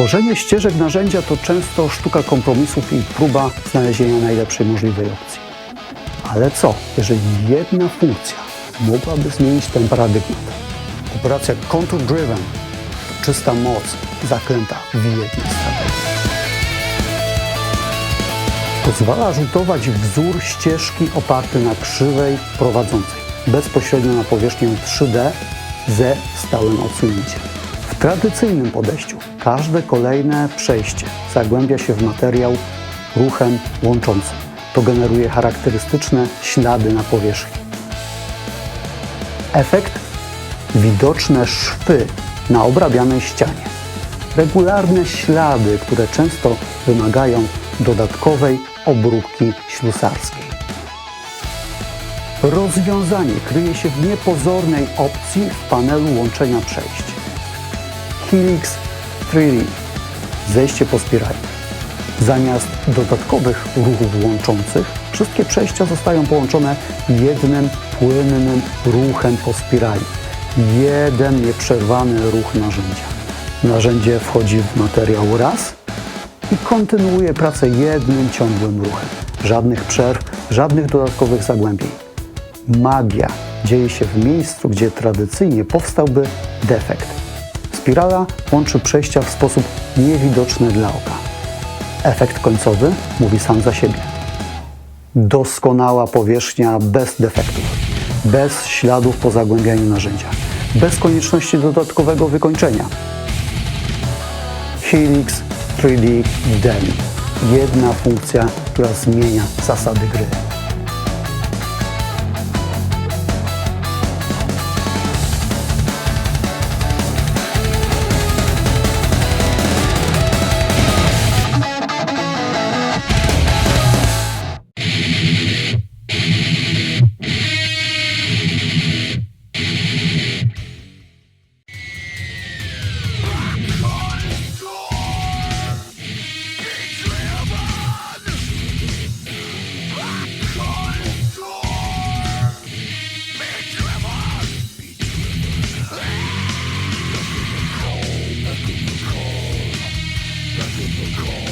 Tworzenie ścieżek narzędzia to często sztuka kompromisów i próba znalezienia najlepszej możliwej opcji. Ale co, jeżeli jedna funkcja mogłaby zmienić ten paradygmat? Operacja Contour Driven to czysta moc zaklęta w jednej strategii. Pozwala rzutować wzór ścieżki oparty na krzywej prowadzącej bezpośrednio na powierzchnię 3D ze stałym odsunięciem. W tradycyjnym podejściu każde kolejne przejście zagłębia się w materiał ruchem łączącym. To generuje charakterystyczne ślady na powierzchni. Efekt? Widoczne szwy na obrabianej ścianie. Regularne ślady, które często wymagają dodatkowej obróbki ślusarskiej. Rozwiązanie kryje się w niepozornej opcji w panelu łączenia przejść. Helix 3D. Zejście po spirali. Zamiast dodatkowych ruchów łączących, wszystkie przejścia zostają połączone jednym płynnym ruchem po spirali. Jeden nieprzerwany ruch narzędzia. Narzędzie wchodzi w materiał raz i kontynuuje pracę jednym ciągłym ruchem. Żadnych przerw, żadnych dodatkowych zagłębień. Magia dzieje się w miejscu, gdzie tradycyjnie powstałby defekt. Spirala łączy przejścia w sposób niewidoczny dla oka. Efekt końcowy mówi sam za siebie. Doskonała powierzchnia bez defektów, bez śladów po zagłębianiu narzędzia, bez konieczności dodatkowego wykończenia. Helix 3D Deli. Jedna funkcja, która zmienia zasady gry. Welcome.